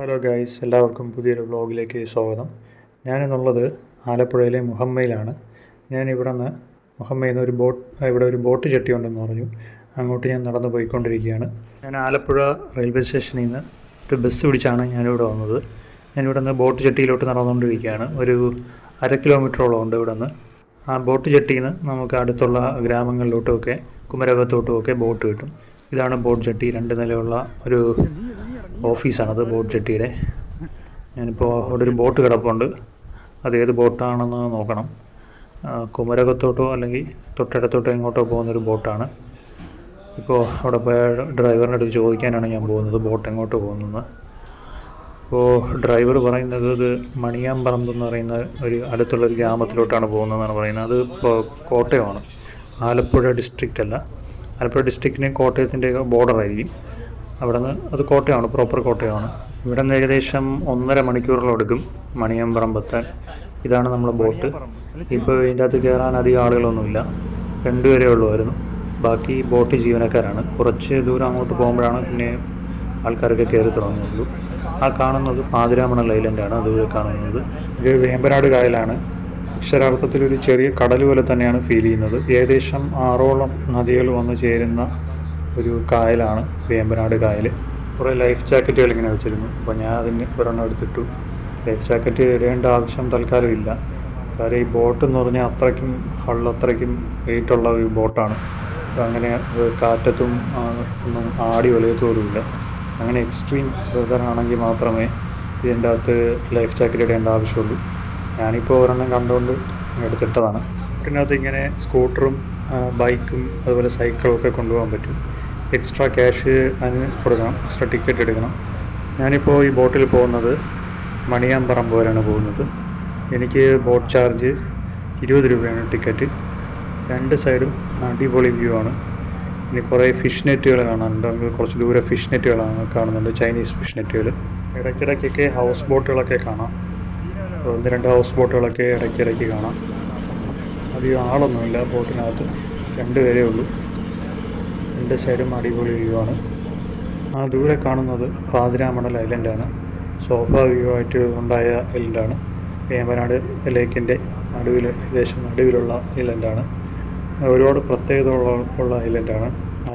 Hello guys എല്ലാവർക്കും പുതിയൊരു വ്ളോഗിലേക്ക് സ്വാഗതം. ഞാനെന്നുള്ളത് ആലപ്പുഴയിലെ മുഹമ്മയിലാണ്. ഞാൻ ഇവിടെ നിന്ന് മുഹമ്മയിൽ നിന്ന് ഒരു ബോട്ട് ഇവിടെ ഒരു ബോട്ട് ചട്ടിയുണ്ടെന്ന് പറഞ്ഞു. അങ്ങോട്ട് ഞാൻ നടന്നു പോയിക്കൊണ്ടിരിക്കുകയാണ്. ഞാൻ ആലപ്പുഴ റെയിൽവേ സ്റ്റേഷനിൽ നിന്ന് ഒരു ബസ് പിടിച്ചാണ് ഞാനിവിടെ വന്നത്. ഞാനിവിടെ നിന്ന് ബോട്ട് ചട്ടിയിലോട്ട് നടന്നുകൊണ്ടിരിക്കുകയാണ്. ഒരു അര കിലോമീറ്ററോളം ഉണ്ട് ഇവിടെ നിന്ന് ആ ബോട്ട് ചട്ടിയിൽ നിന്ന് നമുക്ക് അടുത്തുള്ള ഗ്രാമങ്ങളിലോട്ടുമൊക്കെ കുമരകത്തോട്ടുമൊക്കെ ബോട്ട് കിട്ടും. ഇതാണ് ബോട്ട് ചട്ടി. രണ്ട് നിലയുള്ള ഒരു ഓഫീസാണത് ബോട്ട് ജെട്ടിയുടെ. ഞാനിപ്പോൾ അവിടെ ഒരു ബോട്ട് കിടപ്പുണ്ട്. അത് ഏത് ബോട്ടാണെന്ന് നോക്കണം. കുമരകത്തോട്ടോ അല്ലെങ്കിൽ തൊട്ടടുത്തോട്ടോ എങ്ങോട്ടോ പോകുന്നൊരു ബോട്ടാണ്. ഇപ്പോൾ അവിടെ പോയ ഡ്രൈവറിന്റെ അടുത്ത് ചോദിക്കാനാണ് ഞാൻ പോകുന്നത് ബോട്ട് എങ്ങോട്ട് പോകുന്നത്. അപ്പോൾ ഡ്രൈവർ പറയുന്നത് ഇത് മണിയാമ്പറമ്പ് എന്ന് പറയുന്ന ഒരു അടുത്തുള്ള ഒരു ഗ്രാമത്തിലോട്ടാണ് പോകുന്നതെന്നാണ് പറയുന്നത്. അത് ഇപ്പോൾ കോട്ടയമാണ്. ആലപ്പുഴ ഡിസ്ട്രിക്റ്റ് അല്ല. ആലപ്പുഴ ഡിസ്ട്രിക്റ്റിനെയും കോട്ടയത്തിന്റെ ബോർഡർ ആയിരിക്കും. അവിടെ നിന്ന് അത് കോട്ടയമാണ് പ്രോപ്പർ കോട്ടയമാണ്. ഇവിടെ നിന്ന് ഏകദേശം ഒന്നര മണിക്കൂറോളം എടുക്കും മണിയമ്പറമ്പെത്താൻ ഇതാണ് നമ്മുടെ ബോട്ട്. ഇപ്പോൾ ഇതിന്റെ അകത്ത് കയറാൻ അധികം ആളുകളൊന്നുമില്ല. രണ്ടുപേരേ ഉള്ളുമായിരുന്നു ബാക്കി ബോട്ട് ജീവനക്കാരാണ്. കുറച്ച് ദൂരം അങ്ങോട്ട് പോകുമ്പോഴാണ് പിന്നെ ആൾക്കാരൊക്കെ കയറി തുടങ്ങുന്നുള്ളൂ ആ കാണുന്നത് പാതിരാമണൽ ഐലൻഡാണ്. അതുപോലെ കാണുന്നത്. ഇത് വേമ്പനാട് കായലാണ്. അക്ഷരാർത്ഥത്തിൽ ഒരു ചെറിയ കടൽ പോലെ തന്നെയാണ് ഫീൽ ചെയ്യുന്നത്. ഏകദേശം ആറോളം നദികൾ വന്ന് ചേരുന്ന ഒരു കായലാണ് വേമ്പനാട് കായൽ കുറേ ലൈഫ് ജാക്കറ്റുകൾ ഇങ്ങനെ വെച്ചിരുന്നു. അപ്പോൾ ഞാൻ അതിന് ഒരെണ്ണം എടുത്തിട്ടു. ലൈഫ് ജാക്കറ്റ് ഇടേണ്ട ആവശ്യം തൽക്കാലം ഇല്ല. കാര്യം ഈ ബോട്ട് എന്ന് പറഞ്ഞാൽ അത്രയ്ക്കും ഹള്ളത്രയ്ക്കും വെയിറ്റുള്ള ഒരു ബോട്ടാണ് അപ്പോൾ അങ്ങനെ കാറ്റത്തും ഒന്നും ആടി ഒലയത്തോലുമില്ല അങ്ങനെ എക്സ്ട്രീം വെതർ ആണെങ്കിൽ മാത്രമേ ഇതിന്റെ അകത്ത് ലൈഫ് ജാക്കറ്റ് ഇടേണ്ട ആവശ്യമുള്ളൂ. ഞാനിപ്പോൾ ഒരെണ്ണം കണ്ടുകൊണ്ട് എടുത്തിട്ടതാണ്. ഇതിനകത്ത് ഇങ്ങനെ സ്കൂട്ടറും ബൈക്കും അതുപോലെ സൈക്കിളും ഒക്കെ കൊണ്ടുപോകാൻ പറ്റും. എക്സ്ട്രാ ക്യാഷ് അതിന് കൊടുക്കണം എക്സ്ട്രാ ടിക്കറ്റ് എടുക്കണം. ഞാനിപ്പോൾ ഈ ബോട്ടിൽ പോകുന്നത് മണിയാമ്പറമ്പ് വരെയാണ് പോകുന്നത്. എനിക്ക് ബോട്ട് ചാർജ് ഇരുപത് രൂപയാണ് ടിക്കറ്റ് രണ്ട് സൈഡും അടിപൊളി വ്യൂ ആണ്. ഇനി കുറേ ഫിഷ് നെറ്റുകൾ കാണാനുണ്ട് നമുക്ക് കുറച്ച് ദൂരെ ഫിഷ് നെറ്റുകളാണ് കാണുന്നുണ്ട്. ചൈനീസ് ഫിഷ് നെറ്റുകൾ ഇടയ്ക്കിടയ്ക്കൊക്കെ ഹൗസ് ബോട്ടുകളൊക്കെ കാണാം. ഒന്ന് രണ്ട് ഹൗസ് ബോട്ടുകളൊക്കെ ഇടയ്ക്കിടയ്ക്ക് കാണാം. അധികം ആളൊന്നുമില്ല ബോട്ടിനകത്ത് രണ്ട് പേരേ ഉള്ളൂ. രണ്ട് സൈഡും അടിപൊളി വ്യൂ ആണ്. ആ ദൂരെ കാണുന്നത് പാതിരാമണൽ ഐലൻഡാണ് സോഫ വ്യൂ ആയിട്ട് ഉണ്ടായ ഐലൻഡാണ് വേമ്പനാട് ലേക്കിന്റെ നടുവിൽ ഏകദേശം നടുവിലുള്ള ഐലൻഡാണ് ഒരുപാട് പ്രത്യേകത ഉള്ള ഐലൻഡാണ്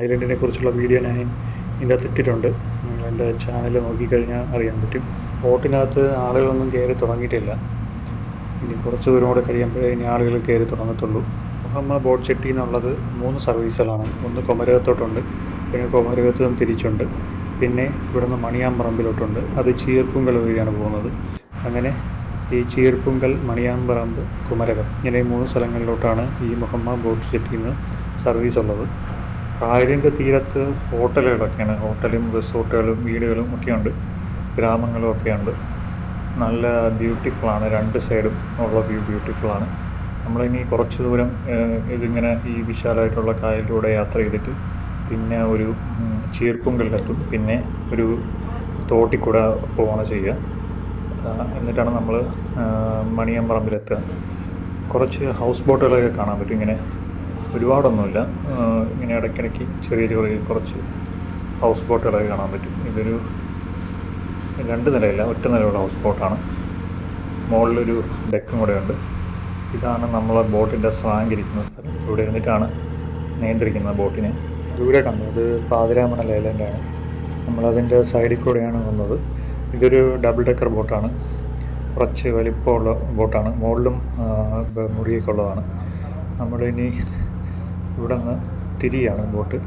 ഐലൻഡിനെ കുറിച്ചുള്ള വീഡിയോ ഞാൻ ഇതിന്റെ അകത്ത് നിങ്ങൾ എന്റെ ചാനൽ നോക്കിക്കഴിഞ്ഞാൽ അറിയാൻ പറ്റും. ബോട്ടിനകത്ത് ആളുകളൊന്നും കയറി തുടങ്ങിയിട്ടില്ല. ഇനി കുറച്ച് ദൂരം കൂടെ കഴിയുമ്പോഴേ ഇനി ആളുകൾ കയറി തുടങ്ങത്തുള്ളൂ. നമ്മൾ ബോട്ട് ചെട്ടി എന്നുള്ളത് മൂന്ന് സർവീസുകളാണ്. ഒന്ന് കുമരകത്തോട്ടുണ്ട് പിന്നെ കുമരകത്ത് നിന്ന് തിരിച്ചുണ്ട് പിന്നെ ഇവിടുന്ന് മണിയാമ്പറമ്പിലോട്ടുണ്ട്. അത് ചീർപ്പുങ്കൽ വഴിയാണ് പോകുന്നത്. അങ്ങനെ ഈ ചീർപ്പുങ്കൽ മണിയാമ്പറമ്പ് കുമരകം ഇങ്ങനെ മൂന്ന് സ്ഥലങ്ങളിലോട്ടാണ് ഈ മുഹമ്മ ബോട്ട് ചെട്ടിയിൽ നിന്ന് സർവീസ് ഉള്ളത് കായലിന്റെ തീരത്ത് ഹോട്ടലുകളൊക്കെയാണ്. ഹോട്ടലും റിസോർട്ടുകളും വീടുകളും ഒക്കെയുണ്ട്. ഗ്രാമങ്ങളും ഒക്കെയുണ്ട്. നല്ല ബ്യൂട്ടിഫുള്ളാണ്. രണ്ട് സൈഡും ഉള്ള വ്യൂ ബ്യൂട്ടിഫുള്ളാണ്. നമ്മളിനി കുറച്ച് ദൂരം ഇതിങ്ങനെ ഈ വിശാലമായിട്ടുള്ള കായലിലൂടെ യാത്ര ചെയ്തിട്ട് പിന്നെ ഒരു ചീർപ്പുങ്കലിലെത്തും. പിന്നെ ഒരു തോട്ടിൽ കൂടെ പോവാണ് ചെയ്യുക. എന്നിട്ടാണ് നമ്മൾ മണിയമ്പറമ്പിലെത്തുക. കുറച്ച് ഹൗസ് ബോട്ടുകളൊക്കെ കാണാൻ പറ്റും. ഇങ്ങനെ ഒരുപാടൊന്നുമില്ല. ഇങ്ങനെ ഇടയ്ക്കിടയ്ക്ക് ചെറിയ ചെറിയ കുറച്ച് ഹൗസ് ബോട്ടുകളൊക്കെ കാണാൻ പറ്റും. ഇതൊരു രണ്ട് നിലയില്ല ഒറ്റ നിലയുള്ള ഹൗസ് ബോട്ടാണ്. മുകളിലൊരു ഡെക്കും കൂടെ ഉണ്ട് ഇതാണ് നമ്മളെ ബോട്ടിന്റെ സ്വാങ്ക് ഇരിക്കുന്ന സ്ഥലം. ഇവിടെ ഇരുന്നിട്ടാണ് നിയന്ത്രിക്കുന്നത് ബോട്ടിനെ. ദൂരെ കണ്ടു. അത് പാതിരാമണ ലേലന്റാണ്. നമ്മളതിന്റെ സൈഡിൽ കൂടെയാണ് വന്നത്. ഇതൊരു ഡബിൾ ഡെക്കർ ബോട്ടാണ്. കുറച്ച് വലിപ്പമുള്ള ബോട്ടാണ്. മുകളിലും മുറിയൊക്കെ ഉള്ളതാണ്. നമ്മളിനി ഇവിടെ നിന്ന് തിരിയാണ് ബോട്ട്.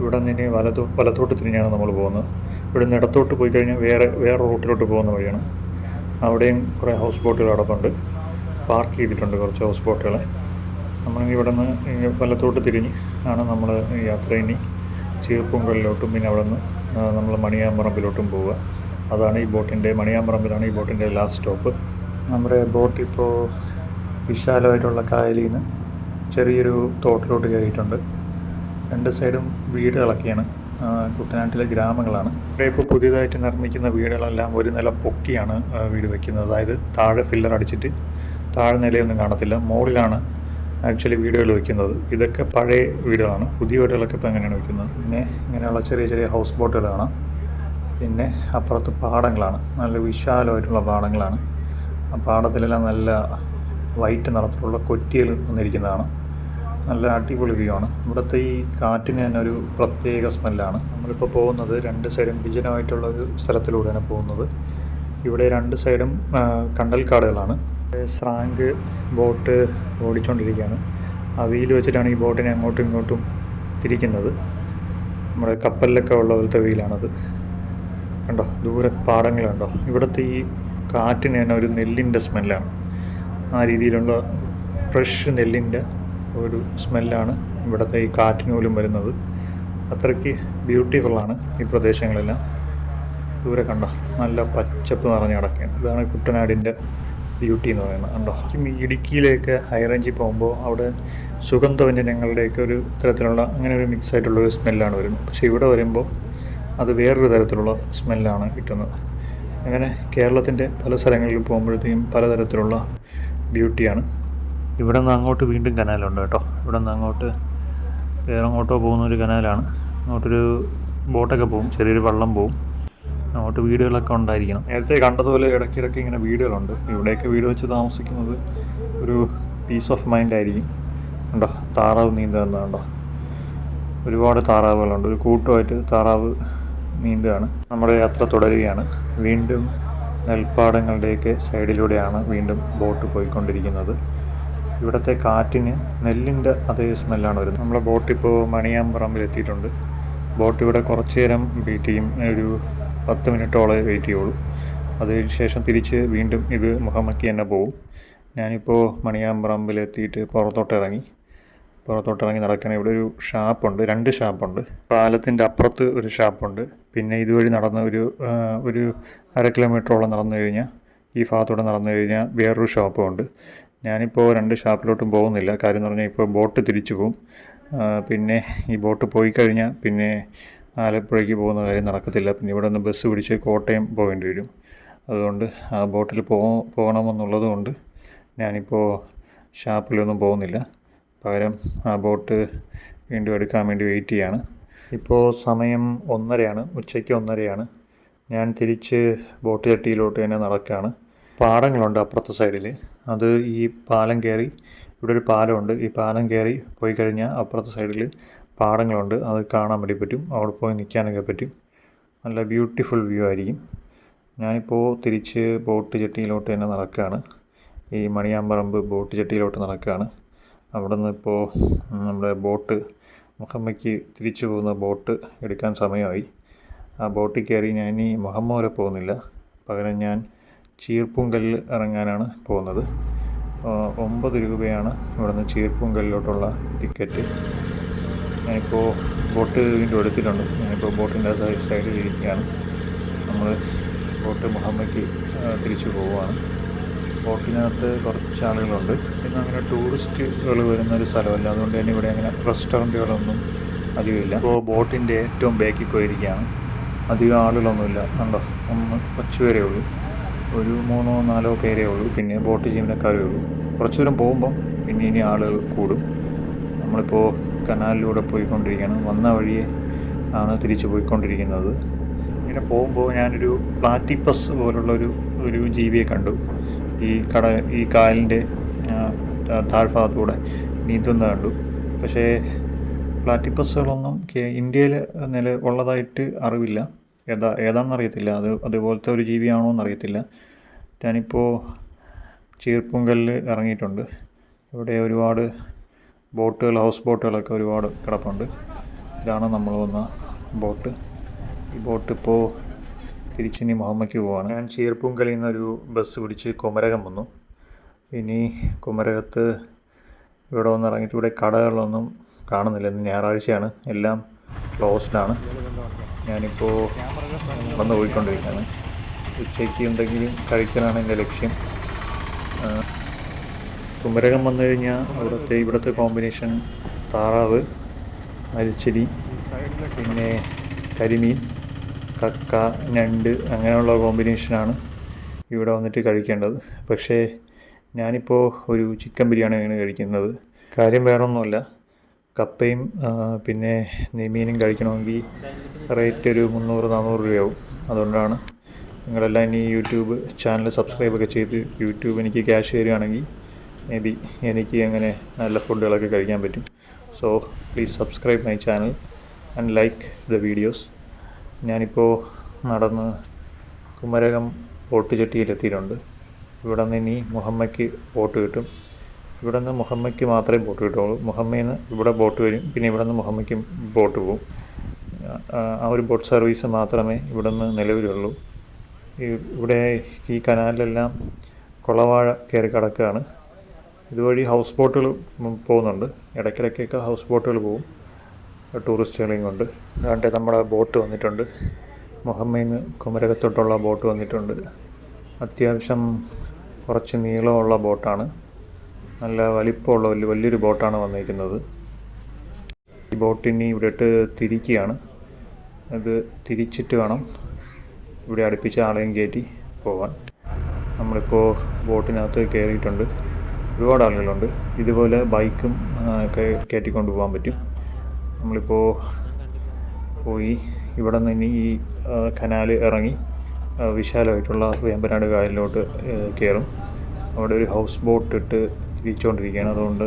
ഇവിടെ നിന്ന് ഇനി വലത്തോ വലത്തോട്ട് തിരിഞ്ഞാണ് നമ്മൾ പോകുന്നത്. ഇവിടെ നിന്ന് ഇടത്തോട്ട് പോയി കഴിഞ്ഞാൽ വേറെ വേറെ റൂട്ടിലോട്ട് പോകുന്ന വഴിയാണ്. അവിടെയും കുറേ ഹൗസ് ബോട്ടുകൾ കിടപ്പുണ്ട് പാർക്ക് ചെയ്തിട്ടുണ്ട് കുറച്ച് ഹൗസ് ബോട്ടുകൾ നമ്മളിനി ഇവിടെ നിന്ന് വലത്തോട്ട് തിരിഞ്ഞ് ആണ് നമ്മൾ യാത്ര ഇനി ചീർപ്പുങ്കലിലോട്ടും പിന്നെ അവിടെ നിന്ന് നമ്മൾ മണിയാമ്പറമ്പിലോട്ടും പോവുക. അതാണ് ഈ ബോട്ടിന്റെ മണിയാമ്പറമ്പിലാണ് ഈ ബോട്ടിന്റെ ലാസ്റ്റ് സ്റ്റോപ്പ് നമ്മുടെ ബോട്ട് ഇപ്പോൾ വിശാലമായിട്ടുള്ള കായലിൽ നിന്ന് ചെറിയൊരു തോട്ടിലോട്ട് കയറിയിട്ടുണ്ട്. രണ്ട് സൈഡും വീടുകളൊക്കെയാണ് കുട്ടനാട്ടിലെ ഗ്രാമങ്ങളാണ്. ഇവിടെ ഇപ്പോൾ പുതിയതായിട്ട് നിർമ്മിക്കുന്ന വീടുകളെല്ലാം ഒരു നില പൊക്കിയാണ് വീട് വയ്ക്കുന്നത് അതായത് താഴെ ഫില്ലർ അടിച്ചിട്ട് താഴെ നിലയൊന്നും കാണത്തില്ല. മുകളിലാണ് ആക്ച്വലി വീടുകൾ വയ്ക്കുന്നത്. ഇതൊക്കെ പഴയ വീടുകളാണ്. പുതിയ വീടുകളൊക്കെ ഇപ്പോൾ എങ്ങനെയാണ് വയ്ക്കുന്നത്. പിന്നെ ഇങ്ങനെയുള്ള ചെറിയ ചെറിയ ഹൗസ് ബോട്ടുകൾ കാണാം പിന്നെ അപ്പുറത്ത് പാടങ്ങളാണ്. നല്ല വിശാലമായിട്ടുള്ള പാടങ്ങളാണ്. ആ പാടത്തിലെല്ലാം നല്ല വൈറ്റ് നിറത്തിലുള്ള കൊറ്റികൾ വന്നിരിക്കുന്നതാണ്. നല്ല അടിപൊളി വ്യൂ ആണ്. ഇവിടുത്തെ ഈ കാറ്റിന് തന്നെ ഒരു പ്രത്യേക സ്മെല്ലാണ്. നമ്മളിപ്പോൾ പോകുന്നത് രണ്ട് സൈഡും വിജനമായിട്ടുള്ള ഒരു സ്ഥലത്തിലൂടെയാണ് പോകുന്നത്. ഇവിടെ രണ്ട് സൈഡും കണ്ടൽക്കാടുകളാണ്. സ്രാങ്ക് ബോട്ട് ഓടിച്ചുകൊണ്ടിരിക്കുകയാണ് ആ വീൽ വെച്ചിട്ടാണ് ഈ ബോട്ടിനെ അങ്ങോട്ടും ഇങ്ങോട്ടും തിരിക്കുന്നത്. നമ്മുടെ കപ്പലിലൊക്കെ ഉള്ള പോലത്തെ വീലാണത്. കണ്ടോ? ദൂരെ പാടങ്ങൾ കണ്ടോ ഇവിടുത്തെ ഈ കാറ്റിന് തന്നെ ഒരു നെല്ലിന്റെ സ്മെല്ലാണ്. ആ രീതിയിലുള്ള ഫ്രഷ് നെല്ലിന്റെ ഒരു സ്മെല്ലാണ് ഇവിടുത്തെ ഈ കാറ്റിനൂലും വരുന്നത്. അത്രയ്ക്ക് ബ്യൂട്ടിഫുള്ളാണ് ഈ പ്രദേശങ്ങളെല്ലാം. ദൂരെ കണ്ടോ? നല്ല പച്ചപ്പ് നിറഞ്ഞ് കിടക്കുകയാണ്. ഇതാണ് കുട്ടനാടിന്റെ ബ്യൂട്ടി എന്ന് പറയുന്നത് ഉണ്ടോ ഇടുക്കിയിലേക്ക് ഹൈ റേഞ്ചിൽ പോകുമ്പോൾ അവിടെ സുഗന്ധവ്യഞ്ജനങ്ങളുടെയൊക്കെ ഒരു തരത്തിലുള്ള അങ്ങനെ ഒരു മിക്സ് ആയിട്ടുള്ള ഒരു സ്മെല്ലാണ് വരുന്നത്. പക്ഷേ ഇവിടെ വരുമ്പോൾ അത് വേറൊരു തരത്തിലുള്ള സ്മെല്ലാണ് കിട്ടുന്നത്. അങ്ങനെ കേരളത്തിന്റെ പല സ്ഥലങ്ങളിൽ പോകുമ്പോഴത്തേക്കും പലതരത്തിലുള്ള ബ്യൂട്ടിയാണ് ഇവിടെ നിന്ന് അങ്ങോട്ട് വീണ്ടും കനാലുണ്ട് കേട്ടോ. ഇവിടെ നിന്ന് അങ്ങോട്ട് വേറെ അങ്ങോട്ടോ പോകുന്ന ഒരു കനാലാണ് അങ്ങോട്ടൊരു ബോട്ടൊക്കെ പോകും. ചെറിയൊരു വള്ളം പോകും. അങ്ങോട്ട് വീടുകളൊക്കെ ഉണ്ടായിരിക്കണം. നേരത്തെ കണ്ടതുപോലെ ഇടയ്ക്കിടയ്ക്ക് ഇങ്ങനെ വീടുകളുണ്ട്. ഇവിടെയൊക്കെ വീട് വെച്ച് താമസിക്കുന്നത് ഒരു പീസ് ഓഫ് മൈൻഡ് ആയിരിക്കും. ഉണ്ടോ താറാവ് നീന്തുന്നുണ്ടോ ഒരുപാട് താറാവുകളുണ്ട്. ഒരു കൂട്ടമായിട്ട് താറാവ് നീന്തുകയാണ്. നമ്മുടെ യാത്ര തുടരുകയാണ്. വീണ്ടും നെൽപ്പാടങ്ങളുടെയൊക്കെ സൈഡിലൂടെയാണ് വീണ്ടും ബോട്ട് പോയിക്കൊണ്ടിരിക്കുന്നത്. ഇവിടുത്തെ കാറ്റിന് നെല്ലിന്റെ അതേ സ്മെല്ലാണ് വരുന്നത്. നമ്മളെ ബോട്ട് ഇപ്പോൾ മണിയാമ്പറമ്പിൽ എത്തിയിട്ടുണ്ട് ബോട്ട് ഇവിടെ കുറച്ച് നേരം വെയിറ്റ് ചെയ്യും. ഒരു പത്ത് മിനിറ്റോളം വെയിറ്റ് ചെയ്യുള്ളൂ അതിന് ശേഷം തിരിച്ച് വീണ്ടും ഇത് മുഖമക്കി തന്നെ പോകും ഞാനിപ്പോൾ മണിയാമ്പറമ്പിലെത്തിയിട്ട് പുറത്തോട്ട് ഇറങ്ങി പുറത്തോട്ട് ഇറങ്ങി നടക്കാൻ ഇവിടെ ഒരു ഷാപ്പുണ്ട് രണ്ട് ഷാപ്പുണ്ട്. പാലത്തിന്റെ അപ്പുറത്ത് ഒരു ഷാപ്പുണ്ട്. പിന്നെ ഇതുവഴി നടന്ന് ഒരു ഒരു അര കിലോമീറ്ററോളം നടന്നു കഴിഞ്ഞാൽ ഈ ഭാഗത്തൂടെ നടന്നു കഴിഞ്ഞാൽ വേറൊരു ഷോപ്പും ഉണ്ട് ഞാനിപ്പോൾ രണ്ട് ഷാപ്പിലോട്ടും പോകുന്നില്ല. കാര്യം എന്ന് പറഞ്ഞാൽ ഇപ്പോൾ ബോട്ട് തിരിച്ചു പോകും പിന്നെ ഈ ബോട്ട് പോയി കഴിഞ്ഞാൽ പിന്നെ ആലപ്പുഴയ്ക്ക് പോകുന്ന കാര്യം നടക്കത്തില്ല. പിന്നെ ഇവിടെ നിന്ന് ബസ് പിടിച്ച് കോട്ടയം പോകേണ്ടി വരും. അതുകൊണ്ട് ആ ബോട്ടിൽ പോ പോകണമെന്നുള്ളത് കൊണ്ട് ഞാനിപ്പോൾ ഷാപ്പിലൊന്നും പോകുന്നില്ല. പകരം ആ ബോട്ട് വീണ്ടും എടുക്കാൻ വേണ്ടി വെയിറ്റ് ചെയ്യാണ്. ഇപ്പോൾ സമയം ഒന്നരയാണ്. ഉച്ചയ്ക്ക് ഒന്നരയാണ്. ഞാൻ തിരിച്ച് ബോട്ട് ചട്ടിയിലോട്ട് തന്നെ നടക്കുകയാണ് പാടങ്ങളുണ്ട് അപ്പുറത്തെ സൈഡിൽ അത് ഈ പാലം കയറി ഇവിടെ ഒരു പാലമുണ്ട്. ഈ പാലം കയറി പോയി കഴിഞ്ഞാൽ അപ്പുറത്തെ സൈഡിൽ പാടങ്ങളുണ്ട്. അത് കാണാൻ വേണ്ടി പറ്റും. അവിടെ പോയി നിൽക്കാനൊക്കെ പറ്റും. നല്ല ബ്യൂട്ടിഫുൾ വ്യൂ ആയിരിക്കും. ഞാനിപ്പോൾ തിരിച്ച് ബോട്ട് ചട്ടിയിലോട്ട് തന്നെ നടക്കുകയാണ് ഈ മണിയാമ്പറമ്പ് ബോട്ട് ചട്ടിയിലോട്ട് നടക്കുകയാണ് അവിടെ നിന്ന് ഇപ്പോൾ നമ്മുടെ ബോട്ട് മുഹമ്മയ്ക്ക് തിരിച്ചു പോകുന്ന ബോട്ട് എടുക്കാൻ സമയമായി. ആ ബോട്ടിൽ കയറി ഞാൻ ഇനി മുഹമ്മ വരെ പോകുന്നില്ല. പകരം ഞാൻ ചീർപ്പുങ്കല്ലിൽ ഇറങ്ങാനാണ് പോകുന്നത്. ഒമ്പത് രൂപയാണ് ഇവിടുന്ന് ചീർപ്പുങ്കല്ലിലോട്ടുള്ള ടിക്കറ്റ്. ഞാനിപ്പോൾ ബോട്ട് വീണ്ടും എടുത്തിട്ടുണ്ട് ഞാനിപ്പോൾ ബോട്ടിന്റെ സൈഡ് സൈഡിൽ ഇരിക്കുകയാണ്. നമ്മൾ ബോട്ട് മുഹമ്മയ്ക്ക് തിരിച്ചു പോവുകയാണ്. ബോട്ടിനകത്ത് കുറച്ച് ആളുകളുണ്ട്. പിന്നെ അങ്ങനെ ടൂറിസ്റ്റുകൾ വരുന്ന ഒരു സ്ഥലമല്ല. അതുകൊണ്ട് തന്നെ ഇവിടെ അങ്ങനെ റെസ്റ്റോറന്റുകളൊന്നും അധികമില്ല. ഇപ്പോൾ ബോട്ടിന്റെ ഏറ്റവും ബാക്കിൽ പോയിരിക്കുകയാണ്. അധികം ആളുകളൊന്നുമില്ല. കണ്ടോ? ഒന്ന് കുറച്ച് പേരേ ഉള്ളൂ. ഒരു മൂന്നോ നാലോ പേരേ ഉള്ളൂ. പിന്നെ ബോട്ട് ജീവനക്കാരേ ഉള്ളൂ. കുറച്ച് ദൂരം പോകുമ്പം പിന്നെ ഇനി ആളുകൾ കൂടും. നമ്മളിപ്പോൾ കനാലിലൂടെ പോയിക്കൊണ്ടിരിക്കുകയാണ് വന്ന വഴിയെ ആണ് തിരിച്ചു പോയിക്കൊണ്ടിരിക്കുന്നത്. ഇങ്ങനെ പോകുമ്പോൾ ഞാനൊരു പ്ലാറ്റിപ്പസ് പോലുള്ള ഒരു ഒരു ജീവിയെ കണ്ടു. ഈ കട ഈ കായലിന്റെ താഴ്ഭാഗത്തൂടെ നീന്തുന്ന കണ്ടു. പക്ഷേ പ്ലാറ്റിപ്പസുകളൊന്നും ഇന്ത്യയിൽ നില ഉള്ളതായിട്ട് അറിവില്ല. ഏതാ ഏതാണെന്ന് അറിയത്തില്ല അത് അതുപോലത്തെ ഒരു ജീവിയാണോ എന്നറിയത്തില്ല. ഞാനിപ്പോൾ ചീർപ്പുങ്കലിൽ ഇറങ്ങിയിട്ടുണ്ട്. ഇവിടെ ഒരുപാട് ബോട്ടുകൾ ഹൗസ് ബോട്ടുകളൊക്കെ ഒരുപാട് കിടപ്പുണ്ട്. ഇതാണ് നമ്മൾ വന്ന ബോട്ട്. ഈ ബോട്ട് ഇപ്പോൾ തിരിച്ചിനി മുഹമ്മയ്ക്ക് പോവാണ്. ഞാൻ ചീർപ്പുങ്കലിൽ നിന്നൊരു ബസ് പിടിച്ച് കുമരകം വന്നു. ഇനി കുമരകത്ത് ഇവിടെ വന്ന് ഇറങ്ങിയിട്ട് ഇവിടെ കടകളൊന്നും കാണുന്നില്ല. ഇന്ന് ഞായറാഴ്ചയാണ്. എല്ലാം ക്ലോസ്ഡാണ് ഞാനിപ്പോൾ നടന്നു പോയിക്കൊണ്ടിരിക്കുകയാണ്. ഉച്ചയ്ക്ക് എന്തെങ്കിലും കഴിക്കാനാണ് എന്റെ ലക്ഷ്യം. കുമരകം വന്നു കഴിഞ്ഞാൽ അവിടുത്തെ ഇവിടുത്തെ കോമ്പിനേഷൻ താറാവ് അരിച്ചെടി പിന്നെ കരിമീൻ കക്ക ഞണ്ട് അങ്ങനെയുള്ള കോമ്പിനേഷനാണ് ഇവിടെ വന്നിട്ട് കഴിക്കേണ്ടത്. പക്ഷേ ഞാനിപ്പോൾ ഒരു ചിക്കൻ ബിരിയാണിയാണ് കഴിക്കുന്നത്. കാര്യം വേറൊന്നുമല്ല. കപ്പയും പിന്നെ നെയ്മീനും കഴിക്കണമെങ്കിൽ റേറ്റ് ഒരു മുന്നൂറ് നാനൂറ് രൂപയാവും. അതുകൊണ്ടാണ് നിങ്ങളെല്ലാം ഇനി യൂട്യൂബ് ചാനൽ സബ്സ്ക്രൈബൊക്കെ ചെയ്ത് യൂട്യൂബ് എനിക്ക് ക്യാഷ് തരികയാണെങ്കിൽ മേ ബി എനിക്ക് അങ്ങനെ നല്ല ഫുഡുകളൊക്കെ കഴിക്കാൻ പറ്റും. So please subscribe my channel and like the videos ഞാനിപ്പോൾ നടന്ന് കുമരകം ബോട്ട് ചെട്ടിയിലെത്തിയിട്ടുണ്ട് ഇവിടെ നിന്ന് ഇനി മുഹമ്മയ്ക്ക് ബോട്ട് കിട്ടും. ഇവിടെ നിന്ന് മുഹമ്മയ്ക്ക് മാത്രമേ ബോട്ട് കിട്ടുള്ളൂ. മുഹമ്മയിൽ നിന്ന് ഇവിടെ ബോട്ട് വരും. പിന്നെ ഇവിടെ നിന്ന് മുഹമ്മയ്ക്കും ബോട്ട് പോകും ആ ഒരു ബോട്ട് സർവീസ് മാത്രമേ ഇവിടെ നിന്ന് നിലവിലുള്ളൂ ഇവിടെ ഈ കനാലിലെല്ലാം കുളവാഴ കയറി കിടക്കുകയാണ്. ഇതുവഴി ഹൗസ് ബോട്ടുകൾ പോകുന്നുണ്ട്. ഇടയ്ക്കിടയ്ക്കൊക്കെ ഹൗസ് ബോട്ടുകൾ പോകും. ടൂറിസ്റ്റുകളെയും കൊണ്ട്. അതുകൊണ്ട് നമ്മുടെ ബോട്ട് വന്നിട്ടുണ്ട്. മുഹമ്മയിന്ന് കുമരകത്തോട്ടുള്ള ബോട്ട് വന്നിട്ടുണ്ട്. അത്യാവശ്യം കുറച്ച് നീളമുള്ള ബോട്ടാണ് നല്ല വലിപ്പമുള്ള വലിയ വലിയൊരു ബോട്ടാണ് വന്നിരിക്കുന്നത്. ഈ ബോട്ടിനി ഇവിടെ ഇട്ട് തിരിക്കുകയാണ്. അത് തിരിച്ചിട്ട് വേണം ഇവിടെ അടുപ്പിച്ച ആളെയും കയറ്റി പോകാൻ. നമ്മളിപ്പോൾ ബോട്ടിനകത്ത് കയറിയിട്ടുണ്ട്. ഒരുപാട് ആളുകളുണ്ട്. ഇതുപോലെ ബൈക്കും ഒക്കെ കയറ്റിക്കൊണ്ട് പോകാൻ പറ്റും. നമ്മളിപ്പോൾ പോയി ഇവിടെ നിന്ന് ഈ കനാൽ ഇറങ്ങി വിശാലമായിട്ടുള്ള വേമ്പനാട് കായലിലോട്ട് കയറും അവിടെ ഒരു ഹൗസ് ബോട്ട് ഇട്ട് തിരിച്ചുകൊണ്ടിരിക്കുകയാണ് അതുകൊണ്ട്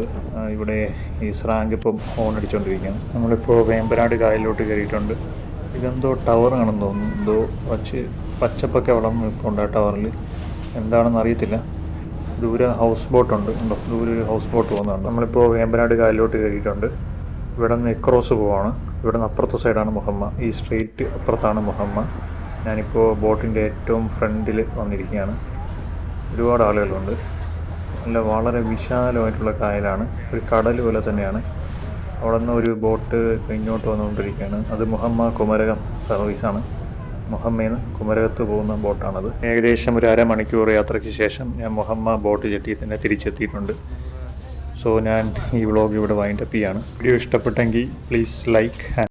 ഇവിടെ ഈ സ്രാങ്ക് ഇപ്പം ഹോൺ അടിച്ചുകൊണ്ടിരിക്കുകയാണ് നമ്മളിപ്പോൾ വേമ്പനാട് കായലിലോട്ട് കയറിയിട്ടുണ്ട് ഇതെന്തോ ടവറാണെന്ന് തോന്നുന്നു. എന്തോ പച്ച പച്ചപ്പൊക്കെ വളം നിൽപ്പുണ്ട് ആ ടവറിൽ എന്താണെന്ന് അറിയത്തില്ല. ദൂരെ ഹൗസ് ബോട്ടുണ്ട് ഉണ്ടോ. ദൂരെ ഒരു ഹൗസ് ബോട്ട് പോകുന്നുണ്ട് നമ്മളിപ്പോൾ വേമ്പനാട് കായലിലോട്ട് കയറിയിട്ടുണ്ട്. ഇവിടെ നിന്ന് എക്രോസ് പോവാണ്. ഇവിടെ നിന്ന് അപ്പുറത്തെ സൈഡാണ് മുഹമ്മ. ഈ സ്ട്രീറ്റ് അപ്പുറത്താണ് മുഹമ്മ. ഞാനിപ്പോൾ ബോട്ടിന്റെ ഏറ്റവും ഫ്രണ്ടിൽ വന്നിരിക്കുകയാണ്. ഒരുപാട് ആളുകളുണ്ട്. നല്ല വളരെ വിശാലമായിട്ടുള്ള കായലാണ്. ഒരു കടൽ പോലെ തന്നെയാണ്. അവിടെ നിന്ന് ഒരു ബോട്ട് ഇങ്ങോട്ട് വന്നുകൊണ്ടിരിക്കുകയാണ്. അത് മുഹമ്മ കുമരകം സർവീസാണ്. മുഹമ്മയിൽ നിന്ന് കുമരകത്ത് പോകുന്ന ബോട്ടാണത്. ഏകദേശം ഒരു അരമണിക്കൂർ യാത്രയ്ക്ക് ശേഷം ഞാൻ മുഹമ്മ ബോട്ട് ജെട്ടിയിൽ തന്നെ തിരിച്ചെത്തിയിട്ടുണ്ട്. സോ ഞാൻ ഈ വ്ളോഗ് ഇവിടെ വൈൻഡപ്പ് ചെയ്യാണ്. വീഡിയോ ഇഷ്ടപ്പെട്ടെങ്കിൽ പ്ലീസ് ലൈക്ക്